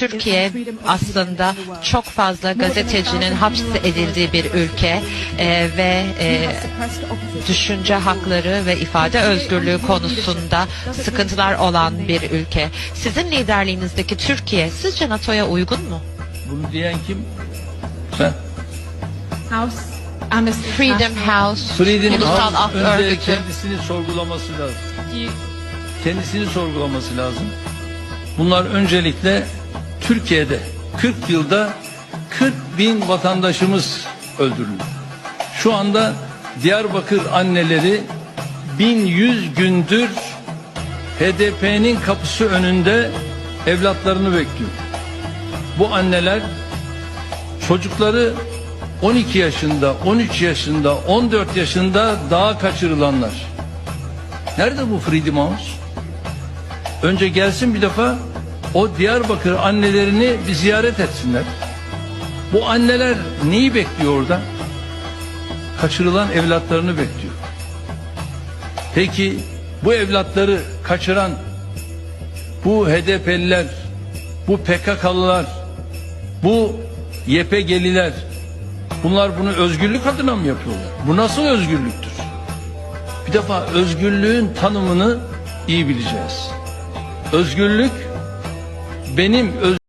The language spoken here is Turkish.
Türkiye aslında çok fazla gazetecinin hapse edildiği bir ülke e, ve e, düşünce hakları ve ifade özgürlüğü konusunda sıkıntılar olan bir ülke. Sizin liderliğinizdeki Türkiye sizce NATO'ya uygun mu? Bunu diyen kim? Ben. House, Amnesty Freedom. House, Freedom Ulusal House Af önce Örgütü. kendisini sorgulaması lazım. Kendisini sorgulaması lazım. Bunlar öncelikle Türkiye'de 40 yılda 40 bin vatandaşımız öldürüldü. Şu anda Diyarbakır anneleri 1100 gündür HDP'nin kapısı önünde evlatlarını bekliyor. Bu anneler çocukları 12 yaşında, 13 yaşında, 14 yaşında dağa kaçırılanlar. Nerede bu Freedom House? Önce gelsin bir defa o Diyarbakır annelerini bir ziyaret etsinler. Bu anneler neyi bekliyor orada? Kaçırılan evlatlarını bekliyor. Peki bu evlatları kaçıran bu HDP'liler, bu PKK'lılar, bu YPG'liler bunlar bunu özgürlük adına mı yapıyorlar? Bu nasıl özgürlüktür? Bir defa özgürlüğün tanımını iyi bileceğiz. Özgürlük benim öz